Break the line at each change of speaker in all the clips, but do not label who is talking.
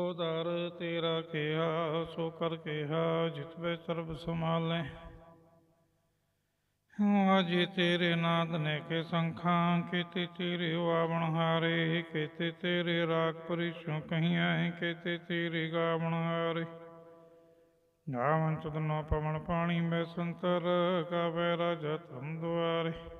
ਸੋ ਦਰ ਤੇਰਾ ਕਿਹਾ, ਸੋ ਕਰ ਕਿਹਾ, ਜਿਤ ਵੇ ਸਰਬ ਸਮਾਲੇ ਅਜੇ ਤੇਰੇ ਨਾਦ ਨੇ ਕੇ ਸੰਖਾਂ, ਕੀਤੇ ਤੇਰੇ ਵਾਵਣ ਹਾਰੇ, ਕੀਤੇ ਤੇਰੇ ਰਾਗ ਪਰਿਸ਼ੋਂ ਕਹੀਆਂ, ਕੀਤੇ ਤੇਰੇ ਗਾਵਣ ਹਾਰੇ। ਗਾਵਨ ਚਦਨੋ ਪਵਨ ਪਾਣੀ ਮੈਂ ਸੰਤਰ, ਕਾਵੇ ਰਾਜਾ ਧਰਮ ਦੁਆਰੇ।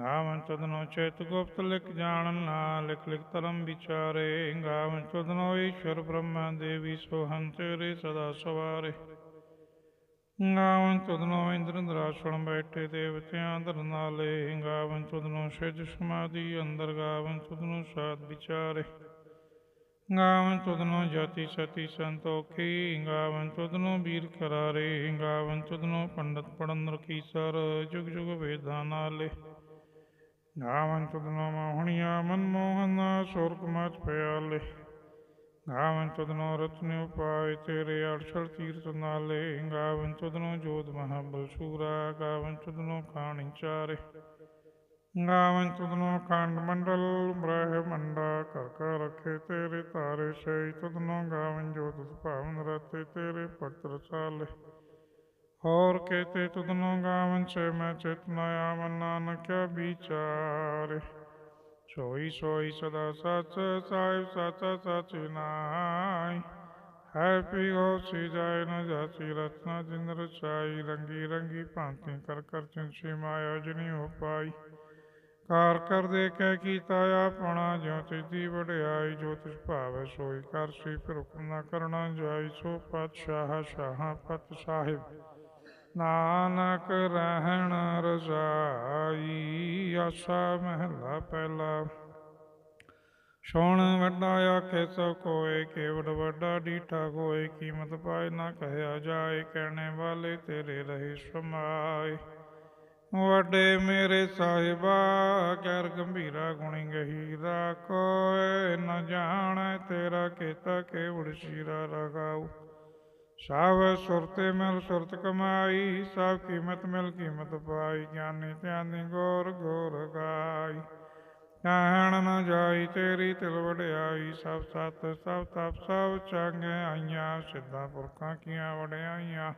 ਗਾਵਨ ਚਦਨੋ ਚੇਤ ਗੁਪਤ ਲਿਖ ਜਾਣਨ ਨਾ, ਲਿਖ ਲਿਖ ਤਰਮ ਵਿਚਾਰੇ। ਗਾਵਨ ਚਦਨੋ ਈਸ਼ਵਰ ਬ੍ਰਹਮਾ ਦੇਵੀ ਸੋਹੰ ਤੇਰੇ ਸਦਾ ਸਵਾਰੇ। ਗਾਵਨ ਚਦਨੋ ਇੰਦਰ ਦਰਾਸਣ ਬੈਠੇ ਦੇਵਤਿਆਂ ਦਰ ਨਾਲੇ। ਗਾਵਨ ਚਦਨੋ ਸਿਜ ਸਮਾਧੀ ਅੰਦਰ, ਗਾਵਨ ਚਦਨੋ ਸਾਧ ਵਿਚਾਰੇ। ਗਾਵਨ ਤੁਧਨੋ ਜਾਤੀ ਸਤੀ ਸੰਤੋਖੀ। ਗਾਵਨ ਤੁਧਨੋ ਵੀਰ ਕਰਾਰੇ। ਗਾਵਨ ਤੁਧਨੋ ਪੰਡਤ ਪੜਨ ਰਖੀ ਸਰ। ਜੁਗ ਜੁਗ ਵੇਦਾਂ ਨਾਲੇ। ਗਾਵਨ ਤੁਧਨੋ ਮਨ ਮਨਮੋਹਨ ਸੁਰਤ ਮਚ ਪਿਆਲੇ। ਗਾਵਨ ਤੁਧਨੋ ਰਤਨ ਉਪਾਇ ਤੇਰੇ ਅੜਛੜ ਤੀਰਤ ਨਾਲੇ। ਗਾਵਨ ਤੁਧਨੋ ਜੋਤ ਮਹਾਬਲ ਸੂਰਾ ਗਾਵਨ ਤੁਧਨੋ ਕਾਣੀ ਚਾਰੇ। ਗਾਵਨ ਤੁਧਨੋ ਖੰਡ ਮੰਡਲ, ਬ੍ਰਹਮੰਡਾ ਕਰ ਕਰ ਰਖੇ ਤੇਰੇ ਤਾਰੇ। ਸਈ ਤੁਧਨੋ ਗਾਵਨ ਜੋਤ ਭਾਵਨ ਰਤੇ, ਤੇਰੇ ਭਗਤ ਰਸਾਲੇ। ਹੋਰ ਕੇਤੇ ਤੁਧਨੋ ਗਾਵਨ ਸੇ ਮੈਂ ਚੇਤਨਾ ਆਵਨ, ਨਾਨਕਿਆ ਵਿਚਾਰੇ। ਸੋਈ ਸੋਈ ਸਦਾ ਸਚ, ਸਾਹਿਬ ਸਚ ਸਚ ਨਾਈ ਹੈਪੀ ਹੋ ਸੀ ਜਾਇ ਨ ਜਾਸੀ ਰਤਨਾ ਜਿੰਦਰ ਚਾਈ ਰੰਗੀ ਰੰਗੀ ਭਾਂਤੀ ਕਰ ਕਰ ਚਿੰਸੀ ਮਾਇਆ, ਜਨੀ ਹੋ ਪਾਈ। ਕਾਰ ਕਰ ਦੇ ਕਹਿ ਕੀਤਾ ਆਪਣਾ, ਜਿਉ ਤਿਸਦੀ ਵਡਿਆਈ। ਜੋ ਤਿਸ ਭਾਵੈ ਸੋਈ ਕਰ ਸੀ, ਫਿਰ ਹੁਕਮ ਨਾ ਕਰਨਾ ਜਾਈ। ਸੋ ਪਾਤਸ਼ਾਹ ਸ਼ਾਹਾਂ ਪਤ ਸਾਹਿਬ। ਨਾਨਕ ਰਹਿਣ ਰਜ਼ਾਈ, ਆਸਾ ਮਹਿਲਾ ਪਹਿਲਾ। ਸੋਣ ਵੱਡਾ ਆਖੇ ਸੋ ਕੋਏ, ਕੇਵੜ ਵੱਡਾ ਡੀਠਾ ਕੋਏ ਕੀਮਤ ਪਾਏ ਨਾ ਕਹਿਆ ਜਾਏ, ਕਹਿਣੇ ਵਾਲੇ ਤੇਰੇ ਰਹੇ ਸਮਾਏ। ਵੱਡੇ ਮੇਰੇ ਸਾਹਿਬਾ ਕਰ ਗੰਭੀਰਾ ਗੁਣੀ ਗਹੀਰਾ, ਕੋਏ ਨ ਜਾਣੈ ਤੇਰਾ ਕੀਤਾ ਕੇਵੜ ਸ਼ੀਰਾ ਰਗਾਉ ਸਭ ਸੁਰਤੇ ਮਿਲ ਸੁਰਤ ਕਮਾਈ ਸਭ ਕੀਮਤ ਮਿਲ ਕੀਮਤ ਪਾਈ, ਗਿਆਨੀ ਧਿਆਨੀ ਗੋਰ ਗੋਰ ਗਾਈ। ਕਹਿਣ ਨ ਜਾਈ ਤੇਰੀ ਤਿਲ ਵਡਿਆਈ, ਸਭ ਸਤ, ਸਭ ਤਪ, ਸਭ ਚੰਗਿਆਈਆਂ ਸਿੱਧਾ ਪੁਰਖਾਂ ਕੀਆਂ ਵਡਿਆਈਆਂ।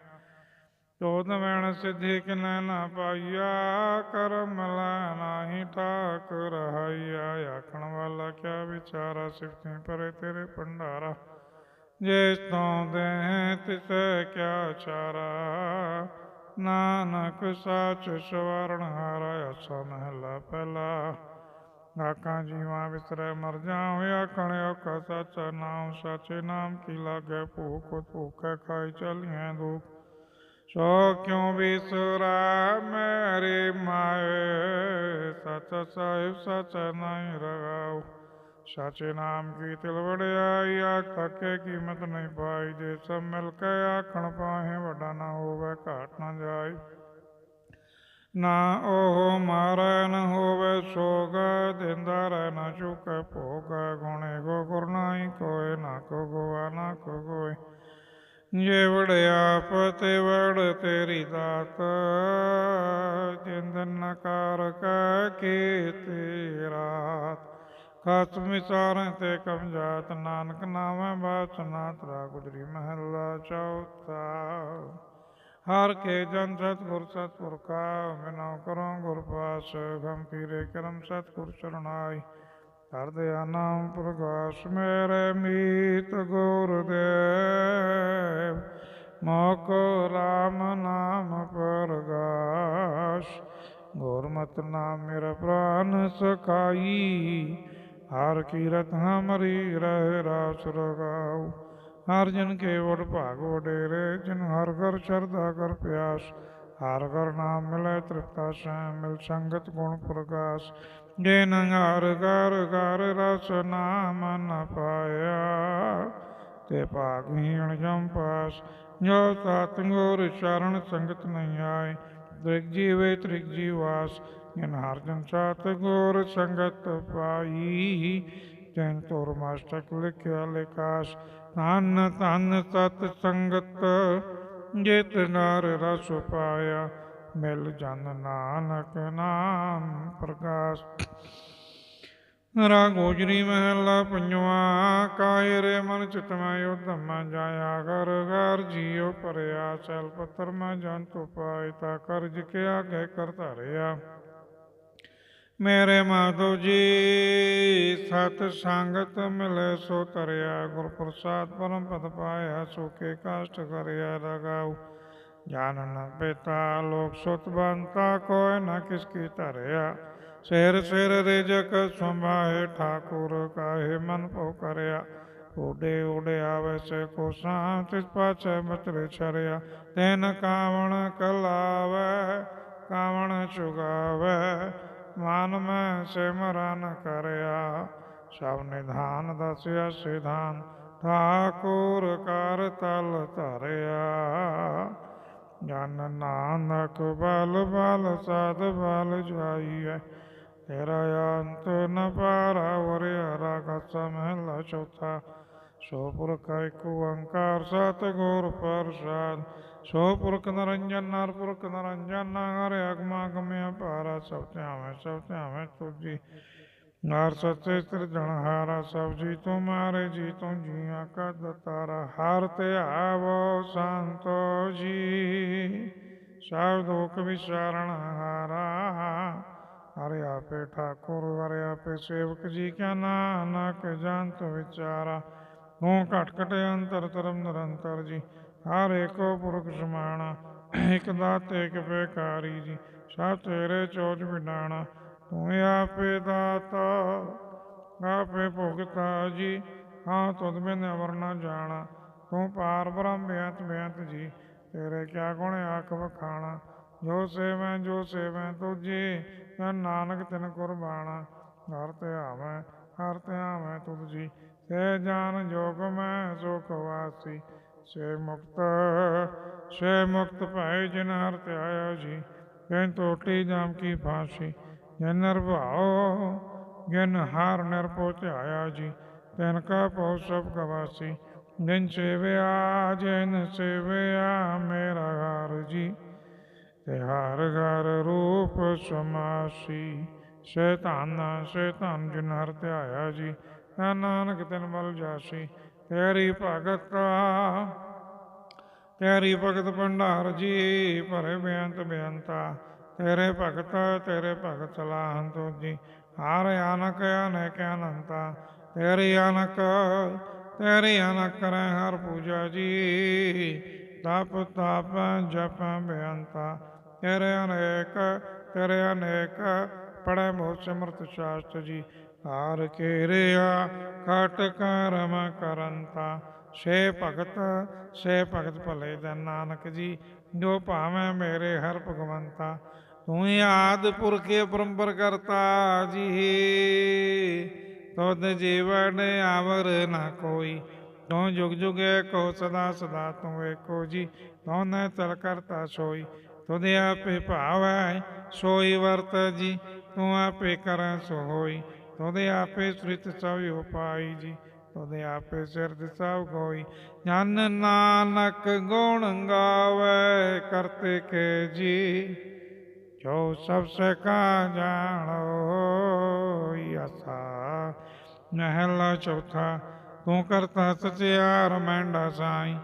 ਚੋਦ ਵੈਣ ਸਿੱਧੀ ਕਿਨੈ ਨਾ ਪਾਈਆ, ਕਰਮ ਲੈ ਨਾਹੀ ਠਾਕ ਰਹਾਈਆ। ਆਖਣ ਵਾਲਾ ਕਿਆ ਵਿਚਾਰਾ, ਸਿਫਤੀ ਪਰੇ ਤੇਰੇ ਭੰਡਾਰਾ। ਜਿਸ ਤੋਂ ਦੇ ਤਿਸੈ ਕਿਆ ਚਾਰਾ, ਨਾਨਕ ਸਾਚ ਸਵਰਣ ਹਾਰਾ ਅਸਾ ਮਹਿਲਾ ਪਹਿਲਾ। ਆਖਾਂ ਜੀਵਾਂ ਵਿਸਰੈ ਮਰ ਜਾਉ, ਆਖਣ ਔਖਾ ਸੱਚਾ ਨਾਮ ਸਾਚੇ ਨਾਮ ਕੀ ਲਾਗੇ ਭੂਖ, ਭੂਖੈ ਖਾਈ ਚਲੀਆਂ ਦੁਖ। ਸੋ ਕਿਉ ਵਿਸਰਾ ਮੇਰੇ ਮਾਏ, ਸਚ ਸਾਹਿਬ, ਸਚ ਨਹੀਂ ਰਗਾਉ ਸਾਚੇ ਨਾਮ ਕੀ ਤਿਲ ਵੜਿਆਈ, ਆਖ ਕੀਮਤ ਨਹੀਂ ਪਾਈ। ਜੇ ਸਭ ਮਿਲ ਕੇ ਆਖਣ ਪਾਹੇ, ਵੱਡਾ ਨਾ ਹੋਵੇ, ਘਾਟ ਨਾ ਜਾਏ ਨਾ ਉਹ ਮਾਰੈ, ਨ ਹੋਵੇ ਸੋਗ, ਦਿੰਦਾ ਰਹਿ ਨਾ ਚੁਕੈ ਭੋਗ। ਗੁਣੇ ਗੋ ਗੁਰਨਾਈ ਨਾਹੀ ਕੋਏ, ਨਾ ਕੋ ਗੋਆ, ਨਾ ਕੋ ਗੋਏ। ਜੇ ਵੜਿਆ ਪਤੇ ਵੜ ਤੇਰੀ ਦਾਤ। ਜਿੰਦ ਨਕਾਰ ਕਾ ਕੀ ਰਾਤ ਖਸਮ ਵਿਚਾਰਾਂ ਤੇ ਕਮ ਜਾਤ, ਨਾਨਕ ਨਾਮੈ ਬਾਸਨਾ ਤਰਾ ਗੁਜਰੀ ਮਹੱਲਾ ਚੌਥਾ। ਹਰ ਕੇ ਜਨ ਸਤਿਗੁਰ ਸਤਿਗੁਰ ਕਾ, ਬਿਨਾ ਕਰੋ ਗੁਰ ਪਾਸ, ਗਮ ਪੀਰੇ ਕਰਮ ਸਤਿਗੁਰ ਚਰਨਾਈ ਕਰਦੇ ਨਾਮ ਪ੍ਰਗਾਸ, ਮੇਰੇ ਮੀਤ ਗੁਰ ਦੇਵ। ਮੋਕੋ RAM ਨਾਮ ਪ੍ਰਗਾਸ, ਗੁਰਮਤਿ ਨਾਮ ਮੇਰਾ ਪ੍ਰਾਨ ਸਖਾਈ। ਹਰ ਕੀਰਤ ਹਮਰੀ ਰਹਿ ਰਾਸ ਰਗਾਉ। ਹਰ ਜਨ ਕੇ ਵਡ ਭਾਗ ਵਡੇਰੇ, ਜਿਨ ਹਰ ਘਰ ਸ਼ਰਧਾ ਕਰ ਪਿਆਸ। ਹਰ ਘਰ ਨਾਮ ਮਿਲੇ ਤ੍ਰਿਪਤਾ ਸੈ ਮਿਲ ਸੰਗਤ ਗੁਣ ਪ੍ਰਕਾਸ਼ ਜੇ ਨੰਗਾਰ ਘਰ ਘਰ ਰਸ ਨਾਮ ਨ ਪਾਇਆ, ਤੇ ਭਾਗਹੀਣ ਜਮ ਪਾਸ। ਜੋ ਸਤ ਚਰਨ ਸੰਗਤ ਨਹੀਂ ਆਏ, ਤ੍ਰਿਗ ਜੀਵੇ ਤ੍ਰਿਗ ਜੀਵਾਸ ਜਿਨ ਹਰ ਸੰਗਤ ਪਾਈ ਜਨ ਤੋਰ ਮਾਸਟਕ ਲਿਖਿਆ ਲਿਖਾਸ ਧੰਨ ਧੰਨ ਸਤ ਸੰਗਤ ਜਿਤ ਨਰ ਰਸ ਪਾਇਆ ਮਿਲ ਜਨ ਨਾਨਕ ਨਾਮ ਪ੍ਰਗਾਸ ਨਰਾ ਗੋਜਰੀ ਮਹਿਲਾ ਪੰਜਵਾ ਕਾਇ ਰੇ ਮਨ ਚਿਤ ਮੈਂ ਉਧਮ ਜਾਇਆ ਕਰ ਘਰ ਜੀਉ ਪਰਿਆ ਚਲ ਪਤਰ ਮੈਂ ਜੰਤੁ ਪਾਇ ਤਾ ਕਰਜ ਕੇ ਆਗੇ ਕਰ ਧਰਿਆ ਮੇਰੇ ਮਾਧੋ ਜੀ, ਸਤ ਸੰਗਤ ਮਿਲੇ ਸੋ ਤਰਿਆ ਗੁਰ ਪ੍ਰਸਾਦ ਪਰਮ ਪਦ ਪਾਇਆ, ਸੋ ਕਾਸ਼ਟ ਕਰਿਆ ਲਗਾਉ ਜਾਨਨ ਪਿਤਾ, ਲੋਕ ਸੁਤ ਬੰਤਾ, ਕੋਇ ਨ ਕਿਸ ਕੀ ਧਰਿਆ। ਸਿਰ ਸਿਰ ਰਿਜਕ ਸੰਭਾਏ, ਠਾਕੁਰ ਕਾਹੇ ਮਨ ਭੋ ਕਰਿਆ। ਉਡੇ ਓਡੇ ਆਵੇ ਸੇ ਕੋ ਸਾਂ ਪਾਛੇ ਮਤਰੇ ਛਰਿਆ। ਤੈਨ ਕਾਵਣ ਕਲਾਵੇ, ਕਾਵਣ ਚੁਗਾਵੇ ਮਨ ਮੈਂ ਸਿਮਰਨ ਕਰਿਆ, ਸਭ ਨਿਧਾਨ ਦਸਿਆ ਸਿਧਾਨ, ਠਾਕੁਰ ਕਰ ਤਲ ਧਰਿਆ। ਜਨ ਨਾਨਕ ਬਲ ਬਲ ਸਦ ਬਲ ਜਾਈਐ ਤੇਰਾ ਅੰਤ ਨ ਪਾਰਾ ਵਰਿਆ ਕਸ ਮਹਿਲਾ ਚੌਥਾ ਸੋ ਪੁਰਖ ਏਕ ਓੰਕਾਰ ਸਤ ਗੁਰ ਪ੍ਰਸਾਦ ਸੋ ਪੁਰਖ ਨਰੰਜਨ ਨਰ ਪੁਰਖ ਨਰੰਜਨ ਹਰਿ ਅਗਮਾ ਗਮਿਆ ਪਾਰਾ ਸਭ ਧਿਆਵੇਂ ਸਭ ਧਿਆਵੇਂ ਤੁਜੀ ਨਾਰ ਸਤੇ ਸਿਰ ਜਨਹਾਰਾ ਸਭ ਜੀ ਤੁਮਾਰੇ ਜੀ ਤੁਮ ਜੀਆਂ ਕਾ ਦਤਾਰਾ। ਹਰ ਤੇ ਆਵੋ ਸੰਤੋ ਜੀ, ਸਭ ਦੁਖ ਵਿਚਾਰਣ ਹਾਰਾ। ਹਰਿ ਆਪੇ ਠਾਕੁਰ ਹਰਿ ਆਪੇ ਸੇਵਕ ਜੀ ਕਾ ਨਾਨਕ, ਜੰਤ ਵਿਚਾਰਾ। ਤੂੰ ਘਟ ਘਟ ਅੰਤਰ ਤਰਮ ਨਿਰੰਤਰ ਜੀ। ਹਰ ਏਕੋ ਪੁਰਖ ਸਮਾਣਾ ਇਕ ਦਾਤੇ, ਇਕ ਬੇਕਾਰੀ ਜੀ, ਸਭ ਤੇਰੇ ਚੋਜ ਬਿਨਾਣਾ ਤੂੰ ਆਪੇ ਦਾਤਾ, ਆਪੇ ਭੁਗਤਾ ਜੀ, ਹਾਂ ਤੁਧ ਬਿਨ ਅਵਰ ਨਾ ਜਾਣਾ, ਤੂੰ ਪਾਰ ਬ੍ਰਹਮ ਬਿਆੰਤ ਬਿਆੰਤ ਜੀ, ਤੇਰੇ ਕਿਆ ਗੁਣ ਆਖ ਵਖਾਣਾ, ਜੋ ਸੇਵੈ ਜੋ ਸੇਵੈ ਤੁਝੇ ਤਨ ਨਾਨਕ ਤਿਨ ਕੁਰਬਾਣਾ ਹਰ ਤੇ ਆਵੈ, ਹਰ ਤੇ ਆਵੈ ਤੁਧ ਜੀ ਸੇ ਜਾਨ ਜੋਗ ਮੈਂ ਸੁਖ ਵਾਸੀ ਸੇ ਮੁਕਤ ਸੇ ਮੁਕਤ ਭੈ ਜਿਨ ਹਰ ਤੇ ਜੀ। ਤੈਨ ਟੋਟੀ ਜਾਮ ਕੀ ਫਾਂਸੀ, ਜਨ ਨਿਰਭਾਉ, ਜਨ ਹਾਰ ਨਿਰਪੋ ਧਿਆਇਆ ਜੀ। ਤੈਨ ਕਾ ਪਉ ਸਭ ਗਵਾਸੀ, ਜਿਨ ਸੇਵਿਆ ਜਿਨ ਸੇਵਿਆ ਮੇਰਾ ਹਾਰ ਜੀ। ਤੇ ਹਰ ਘਰ ਰੂਪ ਸਮਾਸੀ ਸ਼ੈਤਾਨ ਸ਼ੈਤਾਨ ਜਿਨ ਹਰ ਧਿਆਇਆ ਜੀ। ਤੈ ਨਾਨਕ ਤਨ ਬਲ ਜਾਸੀ ਤੇਰੀ ਭਗਤ ਤੇਰੀ ਭਗਤ ਭੰਡਾਰ ਜੀ ਭਰੇ ਬੇਅੰਤ ਬੇਅੰਤਾ, ਤੇਰੇ ਭਗਤ ਤੇਰੇ ਭਗਤ ਸਲਾਹਨ ਜੀ। ਹਰ ਆਨਕ ਅਨੇਕ ਅਨੰਤਾ, ਤੇਰੀ ਅਨਕ ਤੇਰੀ ਅਨਕ ਕਰੈ ਹਰ ਪੂਜਾ ਜੀ। ਤਪ ਤਪ ਜਪ ਬੇਅੰਤਾ, ਤੇਰੇ ਅਨੇਕ ਤੇਰੇ ਅਨੇਕ ਪੜੇ ਮੋ ਸਿਮਰਤ ਸ਼ਾਸਤ ਜੀ। ਹਾਰ ਕੇਰਿਆ ਕਟ ਕਰਮ ਕਰੰਤਾ। ਸੇ ਭਗਤ ਸੇ ਭਗਤ ਭਲੇ ਜਨ ਨਾਨਕ ਜੀ, ਜੋ ਭਾਵੇਂ ਮੇਰੇ ਹਰ ਭਗਵੰਤਾ। ਤੂੰ ਆਦ ਪੁਰਖੇ ਪਰੰਪਰ ਕਰਤਾ ਜੀ। ਤੁਧ ਜੀਵਨ ਆਵਰ ਨਾ ਕੋਈ। ਤੂੰ ਜੁਗ ਜੁਗ ਕੋ ਸਦਾ ਸਦਾ ਤੂੰ ਏਕੋ ਜੀ। ਤੂੰ ਨ ਤਲ ਕਰਤਾ ਸੋਈ। ਤੁਧ ਆਪੇ ਭਾਵੈ, ਸੋਈ ਵਰਤ ਜੀ। ਤੂੰ ਆਪੇ ਕਰੈ ਸੋ ਹੋਈ ਤੋਦੇ ਆਪੇ ਸ੍ਰਿਤ ਸਭ ਉਪਾਈ ਜੀ ਤੁਧ ਆਪੇ ਸਿਰਦ ਸਭ ਕੋਈ ਜਨ ਨਾਨਕ ਗੁਣ ਗਾਵੇ ਕਰਤੇ ਕੇ ਜੀ, ਜੋ ਸਭ ਸੇ ਕਾ ਜਾਣੋ ਯਸਾ ਮਹਿਲਾ ਚੌਥਾ, ਤੂੰ ਕਰਤਾ ਸਚਿਆਰ ਮੈਂਡਾ ਸਾਈ,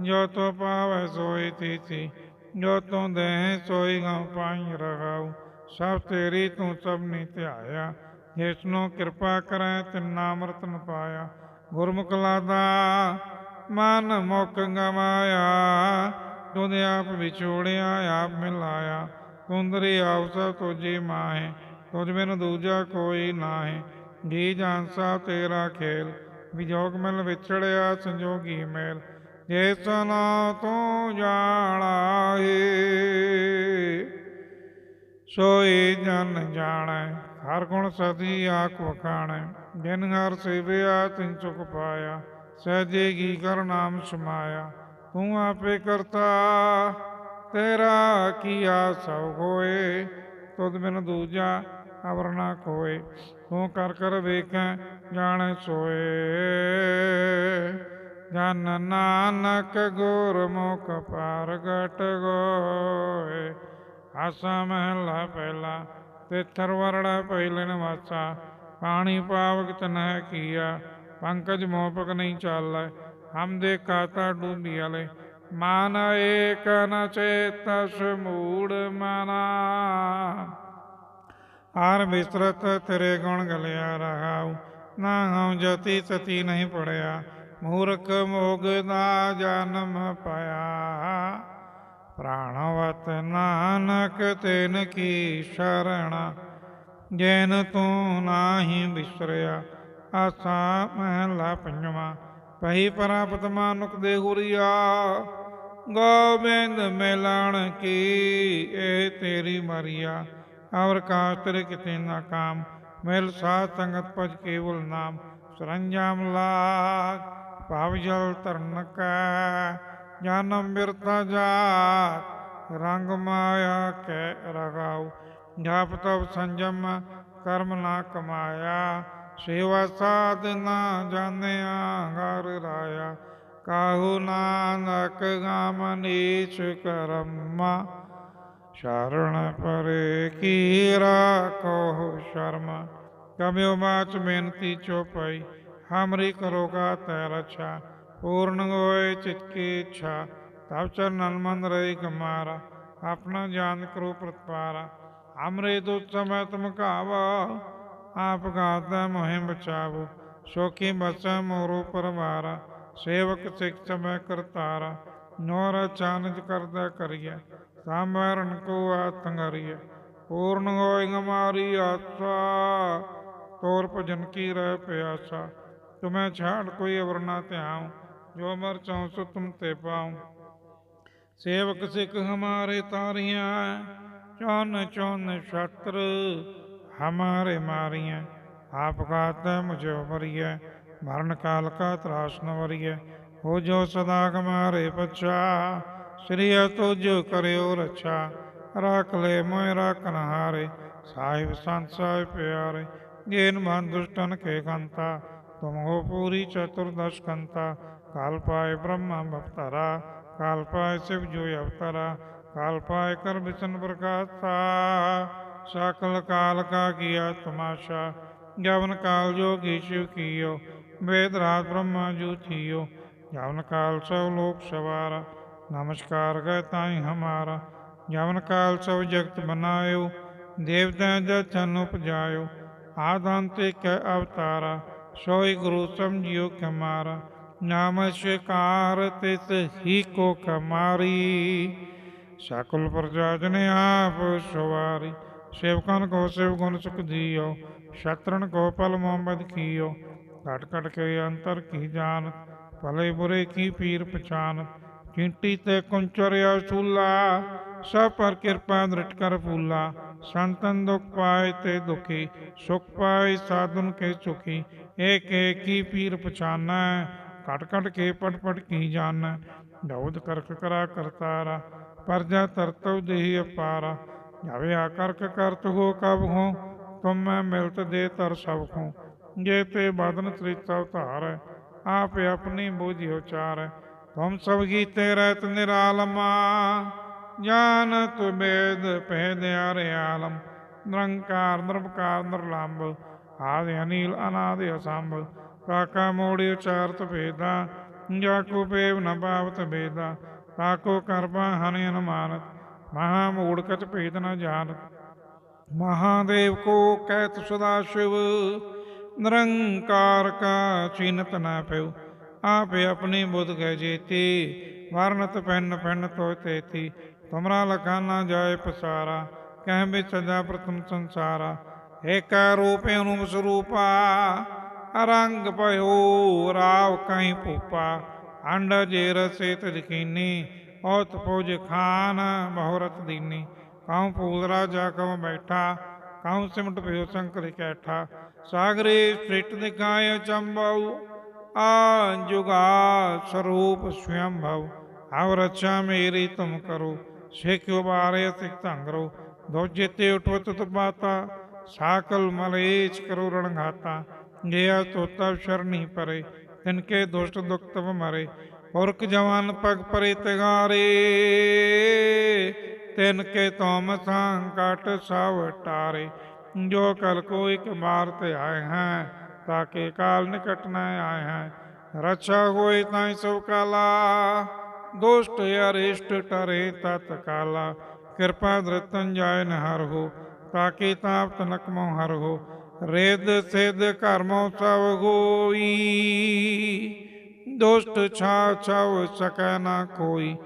ਜੋ ਤੋ ਪਾਵੇ ਸੋਈ ਤੀਤੀ ਜੋ ਤੂੰ ਦੇ ਸੋਈ ਗਉ ਪਾਈ ਰਹਾਉ ਸਭ ਤੇਰੀ ਤੂੰ ਸਭ ਨੀ ਧਿਆਇਆ ਜਿਸ ਨੂੰ ਕਿਰਪਾ ਕਰੈ, ਤਿੰਨਾ ਅੰਮ੍ਰਿਤ ਨ ਪਾਇਆ ਗੁਰਮੁਖ ਲਾਦਾ, ਮਨ ਮੁਖ ਗਵਾਇਆ। ਤੁਧ ਆਪ ਵਿਛੋੜਿਆ, ਆਪ ਮਿਲਾਇਆ। ਕੁੰਦਰੀ ਆਪ ਸਭ ਤੁਝੀ ਮਾਹੇ, ਤੁਝ ਮੈਨੂੰ ਦੂਜਾ ਕੋਈ ਨਾਹੀ। ਜੀ ਜਾਨ ਸਾ ਤੇਰਾ ਖੇਲ, ਵਿਜੋਗ ਮਿਲ ਵਿਛੜਿਆ, ਸੰਜੋਗੀ ਮੇਲ। ਜੇ ਸਨਾ ਤੂੰ ਜਾਣਾ ਏ ਸੋਈ ਜਨ ਜਾਣੈ। ਹਰ ਗੁਣ ਸਦੀ ਆਖ ਵਖਾਣੈ, ਜਿਨ ਹਰ ਸੇਵਿਆ ਤਿਨ ਚੁਕ ਪਾਇਆ ਸਹਜੇ ਕੀ ਕਰ ਨਾਮ ਸਮਾਇਆ, ਤੂੰ ਆਪੇ ਕਰਤਾ, ਤੇਰਾ ਕੀਆ ਸਭ ਹੋਏ, ਤੁਧ ਬਿਨ ਦੂਜਾ ਅਵਰ ਨਾ ਕੋਏ ਤੂੰ ਕਰ ਕਰ ਵੇਖੈ ਜਾਣੈ ਸੋਏ। ਜਨ ਨਾਨਕ ਗੁਰਮੁਖ ਪ੍ਰਗਟ ਗੋਏ ਆਸਾ ਮਹਿਲਾ ਪਹਿਲਾ ਤਿਥਰ ਵਰੜਾ ਪਹਿਲਨ ਵਾਸਾ। ਪਾਣੀ ਪਾਵਕ ਤਨਹਿ ਕੀਆ, ਪੰਕਜ ਮੋਪਕ ਨਹੀਂ ਚਾਲੈ, ਹਮ ਦੇ ਕਾਤਾ ਡੂਬੀ ਵਾਲੇ ਮਾਨ ਏਕ ਨ ਚੇਤਸ ਮੂੜ ਮਨਾ। ਹਰ ਬਿਸਰਤ ਤੇਰੇ ਗੁਣ ਗਲਿਆ ਰਹਾਉ, ਨਾ ਹਉ ਜਤੀ ਸਤੀ ਨਹੀਂ ਪੜਿਆ, ਮੂਰਖ ਮੋਗ ਦਾ ਜਨਮ ਪਾਇਆ। ਪ੍ਰਾਣਵਤ ਨਾਨਕ ਤੈਨ ਕੀ ਸ਼ਰਣ, ਜੈਨ ਤੂੰ ਨਾਹੀ ਵਿਸਰਿਆ ਆਸਾ ਮਹਿਲਾ ਪੰਜਵਾ। ਪਹੀ ਪ੍ਰਾਪਤ ਮਾਨੁਕ ਦੇ ਹੁਰੀਆ, ਗੋਬਿੰਦ ਮਿਲਣ ਕੀ ਇਹ ਤੇਰੀ ਮਰੀਆ। ਔਰ ਕਾਤਰ ਕਿਤੇ ਨਾ ਕਾਮ, ਮਿਲ ਸਾਧ ਸੰਗਤ ਪਜ ਕੇਵਲ ਨਾਮ। ਸਰੰਜਾਮ ਲਾਗ, ਭਾਵ ਜਲ ਤਰਨ ਕੈ ਜਨਮ ਬਿਰਤਾ ਜਾਤ, ਰੰਗ ਮਾਇਆ ਕੈ ਰਗਾਉ। ਜਪ ਤਪ ਸੰਜਮ, ਕਰਮ ਨਾ ਕਮਾਇਆ। ਸੇਵਾ ਸਾਧ ਨਾ ਜਾਣਿਆ ਘਰ ਰਾਇਆ। ਕਾਹੂ ਨਾਨਕ ਗਾਮ ਨੀਚ ਕਰਮਾ। ਸ਼ਰਣ ਪਰੇ ਕੀ ਰਾਖੋ ਸ਼ਰਮ। ਕਮਿਓ ਮਾਚ ਬੇਨਤੀ ਚੋਪਈ, ਹਮਰੀ ਕਰੋਗਾ ਤੈ ਰਛਾ। ਪੂਰਨ ਹੋਏ ਚਿਤ ਕੀ ਇੱਛਾ, ਤਬ ਚਰਨਨ ਮਨ ਰਹੀ ਕਮਾਰਾ, ਆਪਣਾ ਜਾਨ ਕਰੋ ਪ੍ਰਤਪਾਰਾ। ਹਮਰੇ ਦੁੱਤ ਸਮੈ ਕਾਵਾ ਆਪ ਗਾਤਾ ਮੋਹਿ ਬਚਾਵੋ, ਸੋਖੀ ਬਸੈ ਮੋਰੋ ਪਰਵਾਰਾ, ਸੇਵਕ ਸਿੱਖ ਸਮੈ ਕਰਤਾਰਾ। ਨੋਰ ਚਾਨਜ ਕਰਦਾ ਕਰੀਐ ਸਾਮਰਨ ਕੋ ਆਤੰਗਰੀਐ ਪੂਰਨ ਹੋਇ ਹਮਾਰੀ ਆਸਾ ਤੋਰ ਭਜਨ ਕੀ ਰਹਿ ਪਿਆਸਾ, ਤੁਮੈ ਛਾੜ ਕੋਈ ਅਵਰਨਾ ਧਿਆਉ। ਜੋ ਮਰ ਚਾਉ ਸੋ ਤੁਮ ਤੇ ਪਾਉ। ਸੇਵਕ ਸਿੱਖ ਹਮਾਰੇ ਤਾਰੀਆਂ, ਚੌਨ ਚੌਨ ਛਤਰ ਹਮਾਰੇ ਮਾਰੀਆਂ। ਆਪ ਗਾਤ ਮੁਝੇ ਵਰੀਐ ਮਰਨ ਕਾਲ ਕਾ ਤਰਾਸ ਨ ਵਰੀਐ। ਹੋ ਜੋ ਸਦਾ ਹਮਾਰੇ ਪਛਾ, ਸ੍ਰੀ ਤੁਜ ਕਰਿਓ ਰਛਾ। ਰੱਖ ਲੈ ਮੋਇ ਰੱਖਨ ਹਾਰੇ, ਸਾਹਿਬ ਸੰਤ ਸਾਹਿਬ ਪਿਆਰੇ। ਜੇਨ ਮਨ ਦੁਸ਼ਟਨ ਕੇ ਕੰਤਾ ਤੁਮ ਹੋ ਪੂਰੀ ਚਤੁਰਦਸ਼ ਕੰਤਾ ਕਾਲ ਪਾਏ ਬ੍ਰਹਮਾ ਬਪਤਰਾ ਕਾਲ ਪਾਏ ਸਿਵ ਜੋ ਅਵਤਰਾ ਕਾਲ ਪਾਏ ਕਰ ਵਿਸ਼ਨ ਪ੍ਰਕਾਸ਼ਾ ਸਕਲ ਕਾਲ ਕਾ ਕੀਆ ਤਮਾਸ਼ਾ ਜਵਨ ਕਾਲ ਜੋਗੀ ਸ਼ਿਵ ਕੀਓ ਵੇਦ ਰਾਤ ਬ੍ਰਹਮਾ ਜੂ ਥੀਓ ਜਵਨ ਕਾਲ ਸਭ ਲੋਕ ਸਵਾਰਾ ਨਮਸਕਾਰ ਗਏ ਤਾਈ ਹਮਾਰਾ ਜਵਨ ਕਾਲ ਸਭ ਜਗਤ ਬਨਾਇਓ ਦੇਵਤਾ ਜਦ ਚਨ ਉਪਜਾਇਓ ਆਦੰਤੇ ਕੈ ਅਵਤਾਰਾ ਸੋਈ ਗੁਰੂ ਨਮਸਕਾਰ ਤਿਸ ਹੀ ਕੋ ਕਮਾਰੀ। ਸਕਲ ਪ੍ਰਜਾ ਜਨ ਆਪ ਸਵਾਰੀ। ਸੇਵਕਨ ਕੋ ਸੇਵ ਗੁਣ ਸੁਖ ਦਿਓ ਸ਼ਤਰਨ ਕੋ ਪਲ ਮੁਹੰਮਦ ਕੀਓ ਘਟ ਘਟ ਕੇ ਅੰਤਰ ਕੀ ਜਾਨ, ਭਲੇ ਬੁਰੇ ਕੀ ਪੀਰ ਪਛਾਨ। ਚਿੰਟੀ ਤੇ ਕੁੰਚਰਿਆ ਸੂਲਾ ਸਭ ਪਰ ਕਿਰਪਾ ਦ੍ਰਿਟ ਕਰ ਫੂਲਾ। ਸੰਤਨ ਦੁਖ ਪਾਏ ਤੇ ਦੁਖੀ, ਸੁਖ ਪਾਏ ਸਾਧਨ ਕੇ ਸੁਖੀ। ਏਕ ਏਕ ਕੀ ਪੀਰ ਪਛਾਨੈ ਘਟ ਘਟ ਕੇ ਪਟ ਪਟ ਕੀ ਜਾਣੈ ਦਉਦ ਕਰਕ ਕਰਾ ਕਰਤਾਰਾ, ਪਰਜਾ ਤਰਤਵ ਦੇਹੀ ਅਪਾਰਾ। ਜਾਵੇ ਆ ਕਰਕ ਕਰਤ ਹੋ ਕਬ ਹੋ, ਤੁਮ ਮੈਂ ਮਿਲਤ ਦੇ ਤਰ ਸਭ ਕੋ ਜੇ ਤੇ ਬਾਦਨ ਤ੍ਰਿਤਾ ਉਤਾਰ ਆਪ ਆਪਣੀ ਬੋਝੀ ਉਚਾਰ। ਤੁਮ ਸਭ ਗੀਤੇ ਰਹਿਤ ਨਿਰਾਲਮਾ ਜਾਨਤ ਬੇਦ ਪਹਿਦ ਆਲਮ। ਨਿਰੰਕਾਰ ਨਿਰਭਕਾਰ ਨਿਰਲੰਭ ਆਦਿ ਅਨੀਲ, ਅਨਾਦ ਅਸੰਭ। ਕਾਕਾ ਮੋੜੀ ਉਚਾਰਤ ਭੇਦਾ ਜਾ ਕੋ ਪੇਵ ਨ ਪਾਵਤ ਭੇਦਾ ਤਾਕੋ ਕਰਪਾ ਹਨਿ ਅਨੁਮਾਨਤ, ਮਹਾ ਮੂੜ ਕਚ ਭੇਦ ਨ ਜਾਣਤ। ਮਹਾਦੇਵ ਕੋ ਕਹਿਤ ਸਦਾ ਸ਼ਿਵ, ਨਿਰੰਕਾਰ ਕਾ ਚਿਨਤ ਨਾ ਪਿਉ, ਆਪੇ ਆਪਣੀ ਬੁੱਧ ਗਏ ਜੇਤੀ ਵਰਨਤ ਪੈਨ ਪੈਨ ਤੋਇ ਤੇਤੀ, ਤੁਮਰਾ ਲਖਾ ਨਾ ਜਾਏ ਪਸਾਰਾ, ਕਹਿ ਵਿੱਚ ਸਜਾ ਪ੍ਰਥਮ ਸੰਸਾਰਾ, ਏਕਾ ਰੂਪ ਅਨੂਪ ਸਰੂਪਾ ਅਰੰਗ ਭਇਓ, ਰਾਵ ਕਹੀਂ ਭੂਪਾ, ਅੰਡ ਜੇ ਰਸੇ ਤਜਕੀਨੀ ਔਤ ਪੁਜ ਖਾਨ ਬਹੁਰਤ ਦੀਨੀ। ਕਾਉ ਫੂਲ ਰਾਜਾ ਕਉ ਬੈਠਾ, ਕਾਉ ਸਿਮਟ ਭਇਓ ਸੰਕਰ ਕੈਠਾ। ਸਾਗਰੇ ਸ੍ਰਿਟ ਦਿਖਾਇ ਚੰਬਉ, ਆ ਜੁਗਾ ਸਰੂਪ ਸਵਯੰ ਭਵ ਆਵ ਰਚਾ ਮੇਰੀ ਤੁਮ ਕਰੋ, ਸਿੱਖਿਓ ਬਾਰੇ ਸਿੱਖ ਧੰਗਰੋ ਦੋ ਜਿਤੇ ਉਠਵਤ ਤਪਾਤਾ, ਸਾਕਲ ਮਲੇਚ ਕਰੋ ਰਣਘਾਤਾ ਗਿਆ ਤੋਤਾ ਸ਼ਰਨੀ ਪਰੇ, ਤਿਨ ਦੁਸ਼ਟ ਦੁਖ ਤਵ ਮਾਰੇ। ਔਰਕ ਜਵਾਨ ਪਗ ਪਰੇ ਤਗਾਰੇ, ਤਿਨ ਕੇ ਤੋਮ ਸੰਕਟ ਸਭ ਟਾਰੇ। ਜੋ ਕਲ ਕੋ ਇਕ ਮਾਰ ਤੇ ਆਏ ਹੈ, ਤਾਂ ਕੇ ਕਾਲ ਨਿਕਟ ਨਾ ਆਏ ਹੈ। ਰੱਛਾ ਹੋਏ ਤਾਂ ਸਭ ਕਾਲਾ, ਦੁਸ਼ਟ ਅਰਿਸ਼ਟ ਟਰੇ ਤਤ ਕਾਲਾ। ਕਿਰਪਾ ਦਰਤਨ ਜਾਇ ਨਹਰ ਹੋ, ਤਾਂ ਕੇ ਤਾਪ ਤਨਕ ਮੋਹਰ ਹੋ। ਰਿੱਧ ਸਿੱਧ ਕਰਮੋ ਸਭ ਹੋਈ, ਦੁਸ਼ਟ ਛਾ ਛਾਉ ਸਕੈ ਨਾ ਕੋਈ।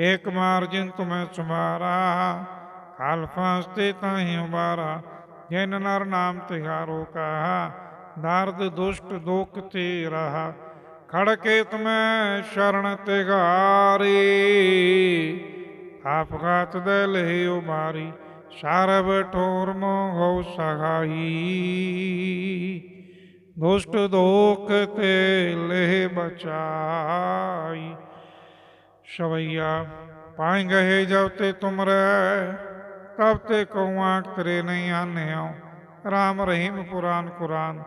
ਏਕ ਮਾਰ ਜਿਨ ਤੁਮੈ ਸੁਮਾਰਾ ਅਲਫਾ ਸਤੇ ਤਾਹੀ ਉਬਾਰਾ ਜਿਨ ਨਰ ਨਾਮ ਤਿਹਾਰੋ ਕਹਾ ਦਰਦ ਦੁਸ਼ਟ ਦੁਖ ਤੇ ਰਹਾ ਖੜਕੇ ਤੁਮੈ ਸ਼ਰਨ ਤਿਗਾਰੀ ਆਪਗਤ ਦੇ ਲਈ ਉਮਾਰੀ। ਸਰਬ ਠੋਰ ਮੋਹ ਸਹਾਈ। ਦੁਸ਼ਟ ਦੋਖ ਤੇ ਲੈ ਬਚਾਈ। ਸ਼ਵਈਆ ਪਾਏ ਗਏ ਜਬ ਤੇ ਤੁਮਰੇ, ਤਬ ਤੇ ਕਉਆ ਕਰੇ ਨਹੀਂ ਆਨਿਓ। ਰਾਮ ਰਹੀਮ ਪੁਰਾਨ ਕੁਰਾਨ,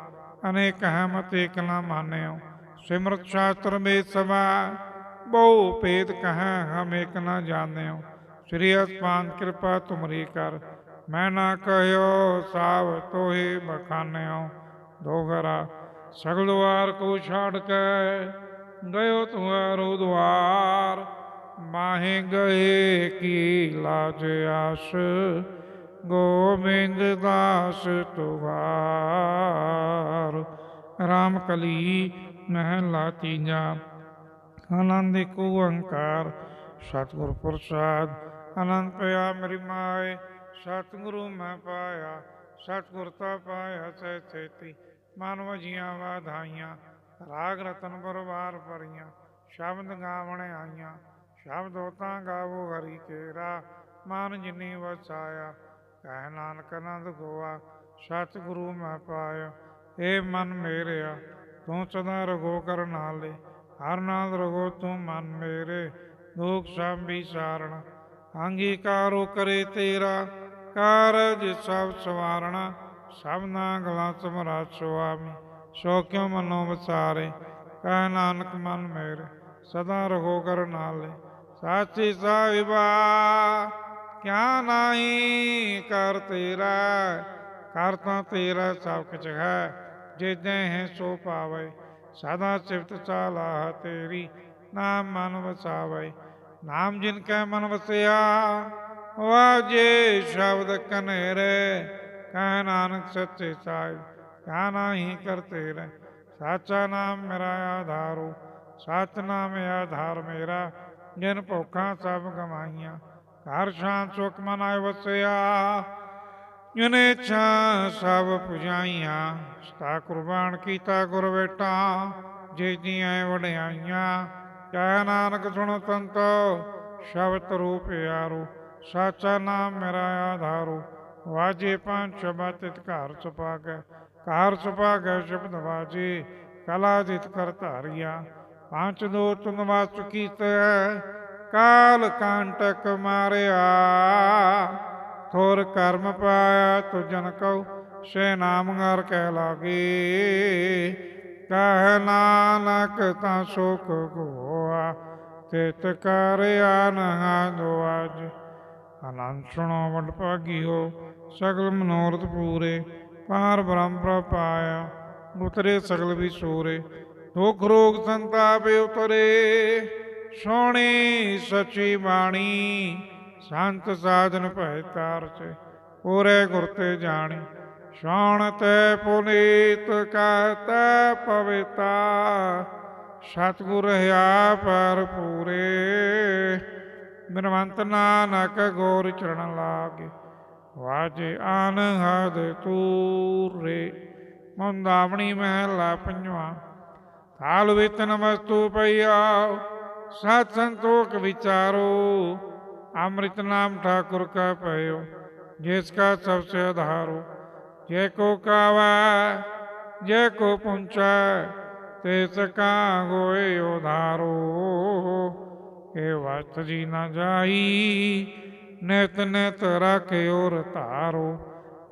ਅਨੇਕ ਹਮਤ ਇਕ ਨਾ ਮਾਨਿਓ। ਸਿਮਰਤ ਸ਼ਾਸਤਰ ਮੇ ਸਮਾ, ਬਹੁ ਭੇਦ ਕਹਾ ਹਮ ਇਕ ਨਾ ਜਾਣਿਓ। ਸ੍ਰੀ ਅਸਪਾਨ ਕਿਰਪਾ ਤੁਮਰੀ ਕਰ। ਮੈਂ ਨਾ ਕਹਿਓ, ਸਾਬ ਤੋਹੀ ਬਖਾਨਿਓ। ਦੋਗਰਾ ਸਗਲ ਦਵਾਰ ਕੋ ਛਾੜ ਕੇ ਗਇਓ ਤੁਹਾਰੋ ਦਵਾਰ ਮਾਹੇ ਗਏ ਕੀ ਲਾਜ ਆਸ, ਗੋਬਿੰਦ ਦਾਸ ਤੁਹਾਰ ਰਾਮ ਕਲੀ ਮਹਿਲਾ ਤੀਜਾ ਆਨੰਦ ਕੋ ਅੰਕਾਰ। ਸਤਗੁਰ ਪ੍ਰਸਾਦ ਅਨੰਤ ਆ ਮੇਰੀ ਮਾਏ, ਸਤਿਗੁਰੂ ਮੈਂ ਪਾਇਆ, ਸਤਿਗੁਰ ਤਾ ਪਾਇਆ ਸਹਿ ਸੇਤੀ ਮਾਨਵ ਜੀਆਂ ਵਾਧਾਈਆਂ, ਰਾਗ ਰਤਨ ਪਰਵਾਰ ਪਰੀਆਂ ਸ਼ਬਦ ਗਾਵਣ ਆਈਆਂ, ਸ਼ਬਦ ਹੋਤਾ ਗਾਵੋ ਹਰੀ ਤੇਰਾ ਮਨ ਜਿਨੀ ਵਸਾਇਆ, ਕਹਿ ਨਾਨਕ ਨੰਦ ਗੋਆ, ਸਤਿਗੁਰੂ ਮੈਂ ਪਾਇਆ ਏ ਮਨ ਮੇਰਿਆ, ਤੂੰ ਸਦਾ ਰਗੋ ਕਰਨ ਹਾਲੇ ਹਰ ਨਾਲ ਰਗੋ ਤੂੰ ਮਨ ਮੇਰੇ, ਦੁਖ ਸਭ ਵਿਸਾਰਣਾ ਅੰਗੀਕਾਰੋ ਕਰੇ ਤੇਰਾ, ਕਾਰਜ ਸਭ ਸਵਾਰਣਾ, ਸਭਨਾ ਗਲਾ ਸਮਰਾ ਸੁਆਮੀ, ਸੋ ਕਿਉ ਮਨੋ ਵਿਚਾਰੇ? ਕਹਿ ਨਾਨਕ ਮਨ ਮੇਰੇ, ਸਦਾ ਰਹੋ ਕਰ ਨਾਲੇ। ਸਾਚੀ ਸਾਹਿਬਾ, ਕਿਆ ਨਾਹੀ ਕਰ ਤੇਰਾ? ਕਰ ਤਾਂ ਤੇਰਾ ਸਭ ਕੁਛ ਹੈ ਜਿਦੇ ਹੈ ਸੋ ਪਾਵੇ। ਸਦਾ ਸਿਫਤ ਚਾਲਾ ਤੇਰੀ ਨਾਮ ਮਨ ਵਸਾਵੇ। ਨਾਮ ਜਿਨ ਕੈ ਮਨ ਵਸਿਆ ਵਾਜੇ ਸ਼ਬਦ ਕਨੇਰੇ ਕਹਿ ਨਾਨਕ ਸੱਚੇ ਸਾਹਿਬ ਕਿਆ ਨਾਹੀ ਕਰਤੇ ਰਹਿ। ਸਾਚਾ ਨਾਮ ਮੇਰਾ ਆਧਾਰੋ ਸਤ ਨਾਮ ਆਧਾਰ ਮੇਰਾ, ਜਿਨ ਭੁੱਖਾਂ ਸਭ ਗਵਾਈਆਂ ਘਰ ਸ਼ਾਂਤ ਸੁਖ ਮਨ ਆਇ ਵਸਿਆ, ਜਿਨੇ ਛਾ ਸਭ ਪੁਜਾਈਆਂ। ਸਤਾ ਕੁਰਬਾਨ ਕੀਤਾ ਗੁਰ ਬੇਟਾ ਜੇ ਦੀਆਂ ਵਡਿਆਈਆਂ। ਕਹਿ ਨਾਨਕ ਸੁਣ ਸੰਤੋ, ਸ਼ਬਦ ਰੂਪ ਯਾਰੋ ਸਾਚਾ ਨਾਮ ਮੇਰਾ ਆਧਾਰੋ। ਵਾਜੇ ਪੰਜ ਸ਼ਬਦ ਤਿਤ ਘਰ ਸੁਪਾ ਕੇ ਘਰ ਸੁਪਾ ਕੇ ਸ਼ਬਦ ਵਾਜੇ, ਕਲਾ ਜਿਤ ਕਰ ਧਾਰਿਆ। ਪੰਜ ਦੋ ਤੁਨ ਵਾਸ ਚੁਕੀ ਕਾਲ ਕਾਂਟਕ ਮਾਰਿਆ। ਥੋਰ ਕਰਮ ਪਾਇਆ, ਤੁਜਨ ਕਉ, ਸੇ ਨਾਮ ਘਰ ਕਹਿ ਲਾਗੇ। ਕਹਿ ਨਾਨਕ ਤਾਂ ਸੁਖ ਗੋਆ ਤਿਤ ਕਰਿਆ ਨਹਾ ਦੁਆਜ। ਆਨੰਦ ਸੁਣੋ ਵਡ ਭਾਗੀਓ ਸਗਲ ਮਨੋਰਥ ਪੂਰੇ ਪਾਰ ਬ੍ਰਹਮ ਪ੍ਰਪਾਇਆ ਉਤਰੇ ਸਗਲ ਵੀ ਸੂਰੇ। ਦੁਖ ਰੋਗ ਸੰਤਾਪ ਉਤਰੇ, ਸੋਹਣੀ ਸਚੀ ਬਾਣੀ, ਸੰਤ ਸਾਧਨ ਭੈ ਤਾਰ ਚ, ਪੂਰੇ ਗੁਰ ਤੇ ਜਾਣੀ। ਸ਼ਾਂਤੈ ਪੁਨੀਤ ਕਹਤੈ ਪਵਿਤਾ, ਸਤਗੁਰ ਹਿਆ ਪਰ ਪੂਰੇ ਬਿਨਵੰਤ ਨਾਨਕ ਗੋਰ ਚਰਨ ਲਾਗੇ, ਵਾਜੇ ਆਨ ਹਦ ਤੂਰੇ। ਮੰਦਾਵਣੀ ਮਹਿਲਾ ਪੰਜਵਾ, ਥਾਲ ਵਿਤਨ ਨਮਸਤੂ ਪਈਆ, ਸਤ ਸੰਤੋਖ ਵਿਚਾਰੋ, ਅੰਮ੍ਰਿਤ ਨਾਮ ਠਾਕੁਰ ਕਾ ਪਇਓ, ਜਿਸ ਕਾ ਸਭ ਸੇ ਆਧਾਰੋ। ਜੇ ਕੋ ਕਾਵਾ, ਜੇ ਕੋ ਪੁੰਚੈ ਤਿਸ ਕਾ ਹੋਏ ਉਧਾਰੋ। ਇਹ ਵਸਤ ਜੀ ਨਾ ਜਾਈ, ਨਿਤ ਨਿਤ ਰਖਿਓ ਰਤਾਰੋ।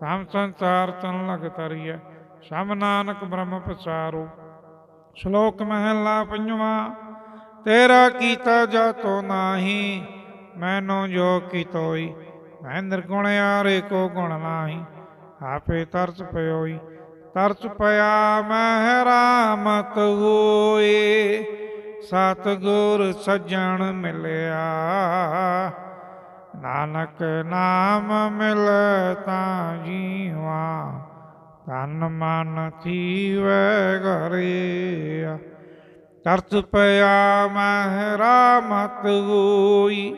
ਧਮ ਸੰਸਾਰ ਤਨ ਲਗ ਤਰੀਐ ਸਮ ਨਾਨਕ ਬ੍ਰਹਮ ਪਸਾਰੋ। ਸ਼ਲੋਕ ਮਹਿਲਾ ਪੰਜਵਾ, ਤੇਰਾ ਕੀਤਾ ਜਾਤੋ ਨਾਹੀ, ਮੈਨੂੰ ਜੋ ਕੀਤੋਈ ਮੈਂ ਨਿਰਗੁਣ ਆਰੇ ਕੋ ਗੁਣ ਨਾਹੀ। ਆਪੇ ਤਰਸ ਪਇਓਈ ਤਰਸ ਪਿਆ ਮਹਿ ਰਾਮਤ ਹੋਏ ਸਤਿਗੁਰ ਸਜਣ ਮਿਲਿਆ, ਨਾਨਕ ਨਾਮ ਮਿਲ ਤਾਂ ਜੀਵਾ, ਤਨ ਮਨ ਥੀਵੈ ਘਰਿਆ। ਤਰਸ ਪਿਆ ਮਹਿ ਰਾਮਤ ਹੋਈ,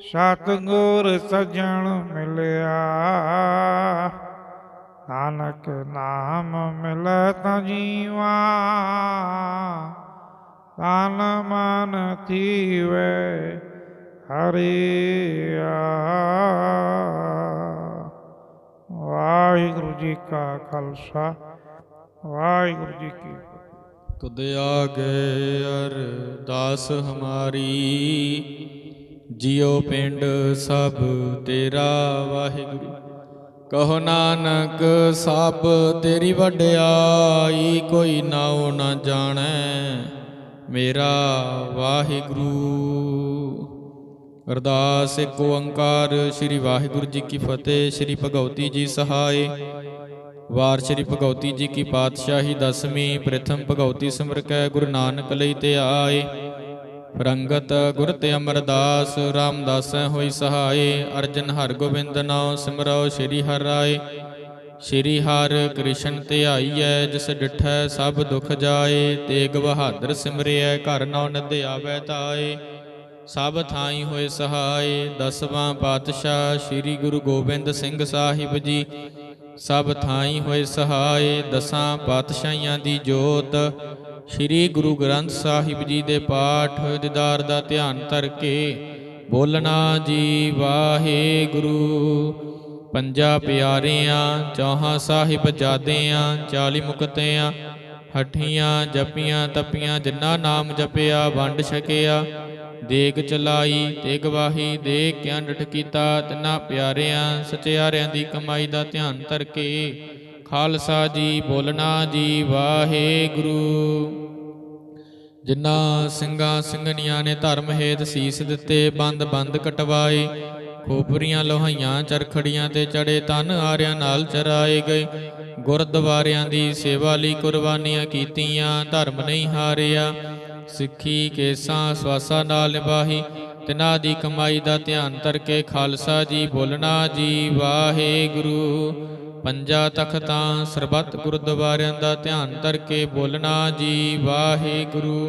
ਸਤਿਗੁਰ ਸਜਣ ਮਿਲਿਆ। ਨਾਨਕ ਨਾਮ ਮਿਲੈ ਤਾਂ ਜੀਵਾ। ਤਨ ਮਨ ਥੀਵੈ ਹਰਿਆ ਵਾਹਿਗੁਰੂ ਜੀ ਕਾ ਖਾਲਸਾ, ਵਾਹਿਗੁਰੂ ਜੀ ਕੀ ਫਤਿਹ।
ਤੁਧ ਆਗੇ ਅਰਦਾਸ ਹਮਾਰੀ, ਜਿਉ ਪਿੰਡ ਸਭ ਤੇਰਾ ਵਾਹਿਗੁਰੂ। ਕਹੋ ਨਾਨਕ ਸਭ ਤੇਰੀ ਵਡਿਆਈ ਕੋਈ ਨਾਉ ਨਾ ਜਾਣੈ, ਮੇਰਾ ਵਾਹਿਗੁਰੂ। ਅਰਦਾਸ ਇੱਕ ਓੰਕਾਰ, ਸ੍ਰੀ ਵਾਹਿਗੁਰੂ ਜੀ ਕੀ ਫਤਿਹ, ਸ੍ਰੀ ਭਗਉਤੀ ਜੀ ਸਹਾਇ ਵਾਰ ਸ੍ਰੀ ਭਗਉਤੀ ਜੀ ਕੀ ਪਾਤਸ਼ਾਹੀ ਦਸਵੀਂ, ਪ੍ਰਥਮ ਭਗਉਤੀ ਸਿਮਰ ਕੈ ਗੁਰੂ ਨਾਨਕ ਲਈ ਤੇ ਆਏ। ਰੰਗਤ ਗੁਰ ਤੇ ਅਮਰਦਾਸ, ਰਾਮਦਾਸੈ ਹੋਈ ਸਹਾਈ, ਅਰਜਨ ਹਰ ਗੋਬਿੰਦ ਨਾਮ ਸਿਮਰੋ ਸ੍ਰੀ ਹਰਿ ਰਾਏ। ਸ੍ਰੀ ਹਰਿ ਕ੍ਰਿਸ਼ਨ ਧਿਆਈਐ ਜਿਸ ਡਿਠੈ ਸਭ ਦੁਖ ਜਾਏ ਤੇਗ ਬਹਾਦਰ ਸਿਮਰਿਐ, ਘਰ ਨੌ ਨਦ ਤਾਏ ਸਭ ਥਾਈ ਹੋਏ ਸਹਾਈ ਦਸਵਾਂ ਪਾਤਸ਼ਾਹ ਸ੍ਰੀ ਗੁਰੂ ਗੋਬਿੰਦ ਸਿੰਘ ਸਾਹਿਬ ਜੀ। ਸਭ ਥਾਈ ਹੋਏ ਸਹਾਈ ਦਸਾਂ ਪਾਤਸ਼ਾਹੀਆਂ ਦੀ ਜੋਤ ਸ੍ਰੀ ਗੁਰੂ ਗ੍ਰੰਥ ਸਾਹਿਬ ਜੀ ਦੇ ਪਾਠ ਦਿਦਾਰ ਦਾ ਧਿਆਨ ਧਰ ਕੇ ਬੋਲਣਾ ਜੀ ਵਾਹਿਗੁਰੂ। ਪੰਜਾ ਪਿਆਰਿਆਂ, ਚੌਹਾਂ ਸਾਹਿਬ ਜਾਦਿਆਂ, ਚਾਲੀ ਮੁਕਤਿਆਂ, ਹੱਠੀਆਂ ਜਪੀਆਂ ਤਪੀਆਂ ਜਿੰਨਾ ਨਾਮ ਜਪਿਆ, ਵੰਡ ਛਕਿਆ। ਦੇਗ ਚਲਾਈ ਤੇ ਗਵਾਹੀ ਦੇ ਕਿਆਂ ਡਟ ਕੀਤਾ, ਤਿੰਨਾਂ ਪਿਆਰਿਆਂ, ਸਚਿਆਰਿਆਂ ਦੀ ਕਮਾਈ ਦਾ ਧਿਆਨ ਧਰ ਕੇ ਖਾਲਸਾ ਜੀ, ਬੋਲਣਾ ਜੀ, ਵਾਹਿਗੁਰੂ। ਜਿਨ੍ਹਾਂ ਸਿੰਘਾਂ ਸਿੰਘਣੀਆਂ ਨੇ ਧਰਮ ਹੇਤ ਸੀਸ ਦਿੱਤੇ, ਬੰਦ ਬੰਦ ਕਟਵਾਏ, ਖੋਪਰੀਆਂ ਲੋਹਾਈਆਂ, ਚਰਖੜੀਆਂ ਤੇ ਚੜੇ ਤਨ ਆਰਿਆਂ ਨਾਲ ਚਰਾਏ ਗਏ। ਗੁਰਦੁਆਰਿਆਂ ਦੀ ਸੇਵਾ ਲਈ ਕੁਰਬਾਨੀਆਂ ਕੀਤੀਆਂ, ਧਰਮ ਨਹੀਂ ਹਾਰਿਆ। ਸਿੱਖੀ, ਕੇਸਾਂ, ਸਵਾਸਾਂ ਨਾਲ ਨਿਭਾਹੀ, ਤਿਨਾਂ ਦੀ ਕਮਾਈ ਦਾ ਧਿਆਨ ਧਰ ਕੇ ਖਾਲਸਾ ਜੀ, ਬੋਲਣਾ ਜੀ, ਵਾਹਿਗੁਰੂ। ਪੰਜਾ ਤਖਤਾਂ ਸਰਬੱਤ ਗੁਰਦੁਆਰਿਆਂ ਦਾ ਧਿਆਨ ਧਰ ਕੇ ਬੋਲਣਾ ਜੀ ਵਾਹਿਗੁਰੂ।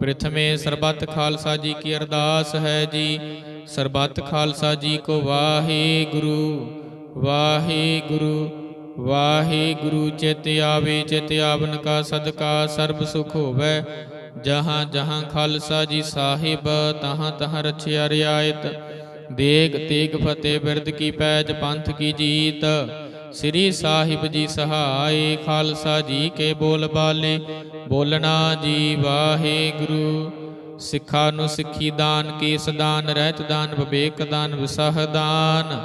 ਪ੍ਰਥਮੇ ਸਰਬੱਤ ਖਾਲਸਾ ਜੀ ਕੀ ਅਰਦਾਸ ਹੈ ਜੀ। ਸਰਬੱਤ ਖਾਲਸਾ ਜੀ ਕੋ ਵਾਹਿਗੁਰੂ ਵਾਹਿਗੁਰੂ ਵਾਹਿਗੁਰੂ। ਚਿਤ ਆਵੇ, ਚਿਤ ਆਵਨ ਕਾ ਸਦਕਾ, ਸਰਬ ਸੁਖ ਹੋਵੇ। ਜਹਾਂ ਜਹਾਂ ਖਾਲਸਾ ਜੀ ਸਾਹਿਬ, ਤਹਾਂ ਤਹਾਂ ਰਛਿਆ ਰਿਆਇਤ। ਦੇਗ ਤੇਗ ਫਤਿਹ ਬਿਰਦ ਕੀ ਪੈਜ ਪੰਥ ਕੀ ਜੀਤ। ਸ੍ਰੀ ਸਾਹਿਬ ਜੀ ਸਹਾਈ ਖਾਲਸਾ ਜੀ ਕੇ ਬੋਲ ਬਾਲੇ। ਬੋਲਣਾ ਜੀ ਵਾਹਿਗੁਰੂ। ਸਿੱਖਾ ਨੂੰ ਸਿੱਖੀ ਦਾਨ, ਕੇਸ ਦਾਨ, ਰਹਿਤ ਦਾਨ, ਵਿਵੇਕ ਦਾਨ, ਵਿਸਾਹ ਦਾਨ,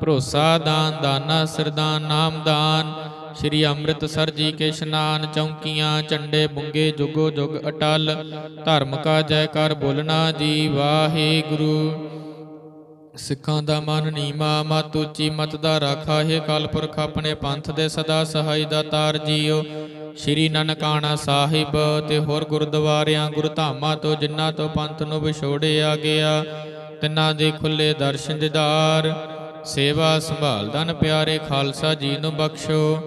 ਭਰੋਸਾ ਦਾਨ, ਦਾਨਾ ਸਰਦਾਨ ਨਾਮ ਦਾਨ। ਸ਼੍ਰੀ ਅੰਮ੍ਰਿਤਸਰ ਜੀ ਕੇ ਇਸ਼ਨਾਨ ਚੌਂਕੀਆਂ, ਝੰਡੇ ਬੁੰਗੇ, ਜੁਗੋ ਜੁਗ ਅਟਲ। ਧਰਮ ਕਾ ਜੈਕਾਰ ਬੋਲਣਾ ਜੀ ਵਾਹਿਗੁਰੂ। ਸਿੱਖਾਂ ਦਾ ਮਨ ਨੀਮਾ, ਮਤ ਉੱਚੀ, ਮਤ ਦਾ ਰਾਖਾ, ਹੈ ਕਲਪੁਰਖ ਆਪਣੇ ਪੰਥ ਦੇ ਸਦਾ ਸਹਾਈ ਦਾ ਤਾਰ ਜੀਓ। ਸ਼੍ਰੀ ਨਨਕਾਣਾ ਸਾਹਿਬ ਤੇ ਹੋਰ ਗੁਰਦੁਆਰਿਆਂ ਗੁਰਧਾਮਾਂ ਤੋਂ ਜਿਨ੍ਹਾਂ ਤੋਂ ਪੰਥ ਨੂੰ ਵਿਛੋੜਿਆ ਗਿਆ, ਤਿੰਨਾਂ ਦੇ ਖੁੱਲੇ ਦਰਸ਼ਨ ਦਿਦਾਰ। ਸੇਵਾ ਸੰਭਾਲ ਦਨ ਪਿਆਰੇ ਖਾਲਸਾ ਜੀ ਨੂੰ ਬਖਸ਼ੋ।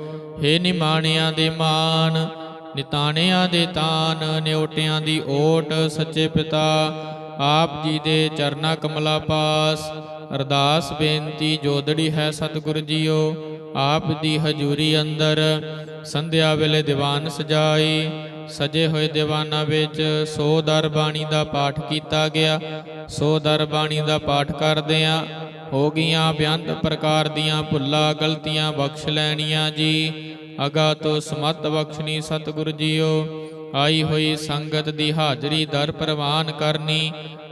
ਹੇ ਨਿਮਾਣਿਆਂ ਦੇ ਮਾਨ, ਨਿਤਾਣਿਆਂ ਦੇ ਤਾਨ, ਨਿਉਟਿਆਂ ਦੀ ਓਟ, ਸੱਚੇ ਪਿਤਾ ਆਪ ਜੀ ਦੇ ਚਰਨਾ ਕਮਲਾ ਪਾਸ। ਅਰਦਾਸ ਬੇਨਤੀ ਜੋਦੜੀ ਹੈ ਸਤਿਗੁਰ ਜੀਓ, ਆਪ ਦੀ ਹਜ਼ੂਰੀ ਅੰਦਰ। ਸੰਧਿਆ ਵੇਲੇ ਦੀਵਾਨ ਸਜਾਈ, ਸਜੇ ਹੋਏ ਦੀਵਾਨਾਂ ਵਿੱਚ ਸੋ ਦਰ ਬਾਣੀ ਦਾ ਪਾਠ ਕੀਤਾ ਗਿਆ। ਸੋ ਦਰ ਬਾਣੀ ਦਾ ਪਾਠ ਕਰਦਿਆਂ ਹੋ ਗਈਆਂ ਬੇਅੰਤ ਪ੍ਰਕਾਰ ਦੀਆਂ ਭੁੱਲਾਂ, ਗਲਤੀਆਂ ਬਖਸ਼ ਲੈਣੀਆਂ ਜੀ। ਅਗਾ ਤੋਂ ਸਮਤ ਬਖਸ਼ਣੀ ਸਤਿਗੁਰ ਜੀਓ। ਆਈ ਹੋਈ ਸੰਗਤ ਦੀ ਹਾਜ਼ਰੀ ਦਰ ਪ੍ਰਵਾਨ ਕਰਨੀ,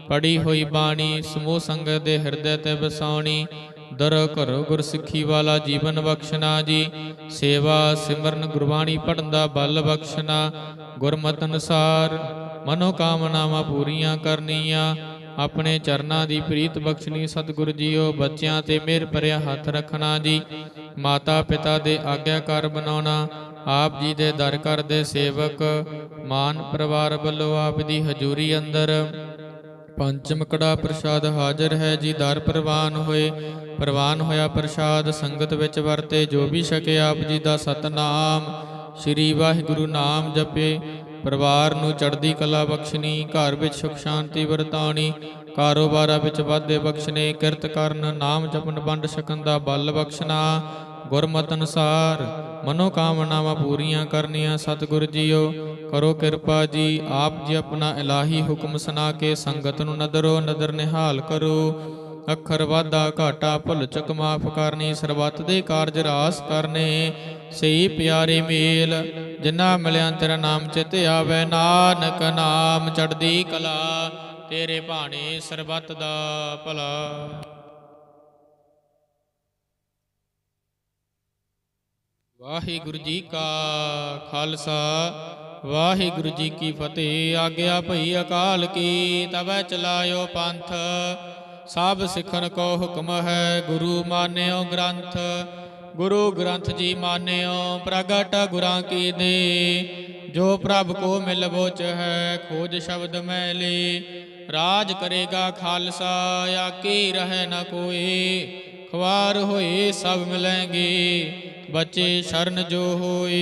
ਪੜੀ ਹੋਈ ਬਾਣੀ, ਸਮੂਹ ਸੰਗਤ ਦੇ ਹਿਰਦੇ ਤੇ ਵਸਾਉਣੀ, ਦਰ ਘਰੋ ਗੁਰਸਿੱਖੀ ਵਾਲਾ ਜੀਵਨ ਬਖਸ਼ਣਾ ਜੀ, ਸੇਵਾ ਸਿਮਰਨ ਗੁਰਬਾਣੀ ਪੜਨ ਦਾ ਬਲ ਬਖਸ਼ਣਾ, ਗੁਰਮਤ ਅਨੁਸਾਰ ਮਨੋ ਕਾਮਨਾਵਾਂ ਪੂਰੀਆਂ ਕਰਨੀਆਂ, ਆਪਣੇ ਚਰਨਾਂ ਦੀ ਪ੍ਰੀਤ ਬਖਸ਼ਣੀ ਸਤਿਗੁਰ ਜੀਓ, ਬੱਚਿਆਂ ਤੇ ਮਿਹਰ ਭਰਿਆ ਹੱਥ ਰੱਖਣਾ ਜੀ ਮਾਤਾ ਪਿਤਾ ਦੇ ਆਗਿਆਕਾਰ ਬਣਾਉਣਾ ਆਪ ਜੀ ਦੇ ਦਰ ਘਰ ਦੇ ਸੇਵਕ, ਮਾਨ ਪਰਿਵਾਰ ਵੱਲੋਂ ਆਪ ਦੀ ਹਜ਼ੂਰੀ ਅੰਦਰ ਪੰਚਮ ਕੜਾ ਪ੍ਰਸ਼ਾਦ ਹਾਜ਼ਰ ਹੈ ਜੀ, ਦਰ ਪ੍ਰਵਾਨ ਹੋਏ, ਪ੍ਰਵਾਨ ਹੋਇਆ ਪ੍ਰਸ਼ਾਦ ਸੰਗਤ ਵਿੱਚ ਵਰਤੇ, ਜੋ ਵੀ ਛਕੇ ਆਪ ਜੀ ਦਾ ਸਤਨਾਮ, ਸ੍ਰੀ ਵਾਹਿਗੁਰੂ ਨਾਮ ਜਪੇ, ਪਰਿਵਾਰ ਨੂੰ ਚੜ੍ਹਦੀ ਕਲਾ ਬਖਸ਼ਣੀ, ਘਰ ਵਿੱਚ ਸੁਖ ਸ਼ਾਂਤੀ ਵਰਤਾਉਣੀ, ਕਾਰੋਬਾਰਾਂ ਵਿੱਚ ਵਾਧੇ ਬਖਸ਼ਣੇ, ਕਿਰਤ ਕਰਨ, ਨਾਮ ਜਪਨ ਵੰਡ ਸਕਣ ਦਾ ਬਲ ਬਖਸ਼ਣਾ ਗੁਰਮਤਿ ਅਨੁਸਾਰ ਮਨੋ ਕਾਮਨਾਵਾਂ ਪੂਰੀਆਂ ਕਰਨੀਆਂ ਸਤਿਗੁਰ ਜੀਓ। ਕਰੋ ਕਿਰਪਾ ਜੀ, ਆਪ ਜੀ ਆਪਣਾ ਇਲਾਹੀ ਹੁਕਮ ਸੁਣਾ ਕੇ ਸੰਗਤ ਨੂੰ ਨਦਰੋ ਨਦਰ ਨਿਹਾਲ ਕਰੋ। ਅੱਖਰ ਵਾਧਾ ਘਾਟਾ ਭੁੱਲ ਚੁੱਕ ਮਾਫ ਕਰਨੀ, ਸਰਬੱਤ ਦੇ ਕਾਰਜ ਰਾਸ ਕਰਨੇ। ਸਹੀ ਪਿਆਰੇ ਮੇਲ ਜਿਨ੍ਹਾਂ ਮਿਲਿਆ ਤੇਰਾ ਨਾਮ ਚਿਤ ਆਵੇ। ਨਾਨਕ ਨਾਮ ਚੜਦੀ ਕਲਾ, ਤੇਰੇ ਭਾਣੇ ਸਰਬੱਤ ਦਾ ਭਲਾ। ਵਾਹਿਗੁਰੂ ਜੀ ਕਾ ਖਾਲਸਾ, ਵਾਹਿਗੁਰੂ ਜੀ ਕੀ ਫਤਿਹ। ਆਗਿਆ ਭਈ ਅਕਾਲ ਕੀ ਤਬੈ ਚਲਾਇਓ ਪੰਥ। ਸਭ ਸਿੱਖਣ ਕੋ ਹੁਕਮ ਹੈ, ਗੁਰੂ ਮਾਨਿਓ ਗ੍ਰੰਥ। ਗੁਰੂ ਗ੍ਰੰਥ ਜੀ ਮਾਨਿਓ, ਪ੍ਰਗਟ ਗੁਰਾਂ ਕੀ ਦੇ। ਜੋ ਪ੍ਰਭ ਕੋ ਮਿਲ ਬੋਚ ਹੈ, ਖੋਜ ਸ਼ਬਦ ਮੈਂ ਮੈਲੇ ਰਾਜ ਕਰੇਗਾ ਖਾਲਸਾ, ਆਕੀ ਰਹੇ ਨ ਕੋਈ ਖਵਾਰ ਹੋਏ ਸਭ ਮਿਲੈਂਗੇ ਬਚੇ ਸ਼ਰਨ ਜੋ ਹੋਏ,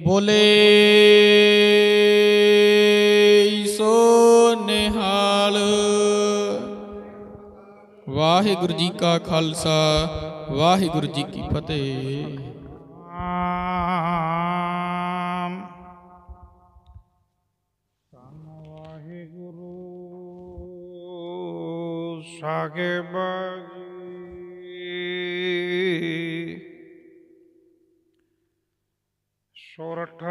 ਬੋਲੇ ਸੋ ਨਿਹਾਲ। ਵਾਹਿਗੁਰੂ ਜੀ ਕਾ ਖਾਲਸਾ, ਵਾਹਿਗੁਰੂ ਜੀ ਕੀ ਫਤਿਹ।
ਵਾਹਿਗੁਰੂ ਸਾਹਿਬ ਸੋਰਠ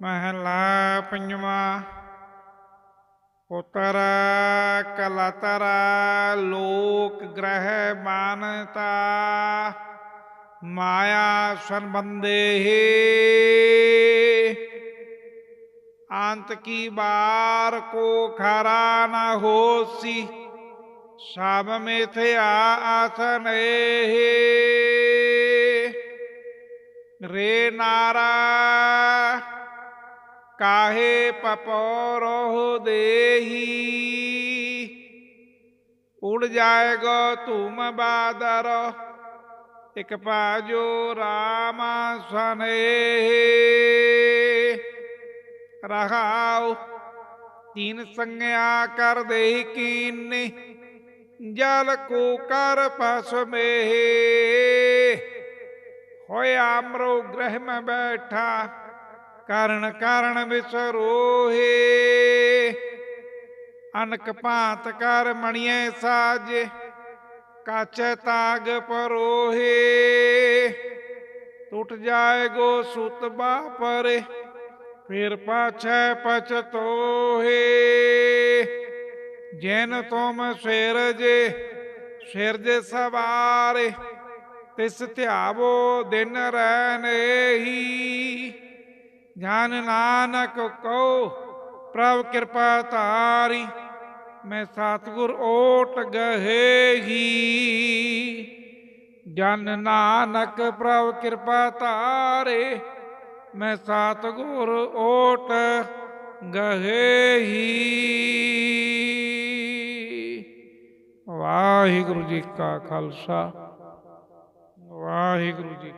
ਮਹਲਾ ਪੰਜਵਾਂ ਪੁੱਤਰ ਕਲਤਰ ਲੋਕ ਗ੍ਰਹਿ ਮਾਨਤਾ ਮਾਇਆ ਸੰਬੰਦੇ ਅੰਤ ਕੀ ਬਾਰ ਕੋ ਖਰਾ ਨ ਹੋਸੀ ਸਭ ਮਿਥਿਆ ਆਸਨੇ ਰੇ ਨਾਰਾ, ਕਾਹੇ ਪਪੋਰੋ ਦੇਹੀ? ਉੜ ਜਾਏਗਾ ਤੁਮ ਬਾਦਰ, ਇਕ ਪਾਜੋ ਰਾਮ ਸਨੇ ਰਹਾਉ ਤੀਨ ਸੰਗਿਆ ਕਰ ਦੇ ਕੀਨੇ, ਜਲ ਕੋ ਕਰ ਪਸਮੇ ਹੋਇਆ ਅਮਰੋ ਗ੍ਰਹਿ ਮੈਂ ਬੈਠਾ, ਕਰਨ ਕਾਰਨ ਵਿਸਰੋਹੇ ਅਨਕ ਭਾਂਤ ਕਰ ਮਣੀਏ ਸਾਜੇ, ਕਾਚ ਤਾਗ ਪਰੋਹੇ। ਟੁੱਟ ਜਾਏ ਗੋ ਸੁਤ ਬਾਪਰੇ, ਫਿਰ ਪਾਛੈ ਪਛਤੋਹੇ ਜੈਨ ਤੁਮ ਸਿਰ ਜੇ ਸਿਰ ਜੇ ਸਵਾਰੇ ਤਿਸ ਧਿਆਵੋ ਦਿਨ ਰਹਿਨੇਹੀ ਜਾਨ ਨਾਨਕ ਕੋ ਪ੍ਰਭ ਕਿਰਪਾ ਧਾਰੀ, ਮੈਂ ਸਤਿਗੁਰ ਓਟ ਗਹੇਹੀ। ਜਨ ਨਾਨਕ ਪ੍ਰਭ ਕਿਰਪਾ ਧਾਰੇ, ਮੈਂ ਸਤਿਗੁਰ ਓਟ ਗਹੇਹੀ। ਵਾਹਿਗੁਰੂ ਜੀ ਕਾ ਖਾਲਸਾ। ਵਾਹਿਗੁਰੂ ਜੀ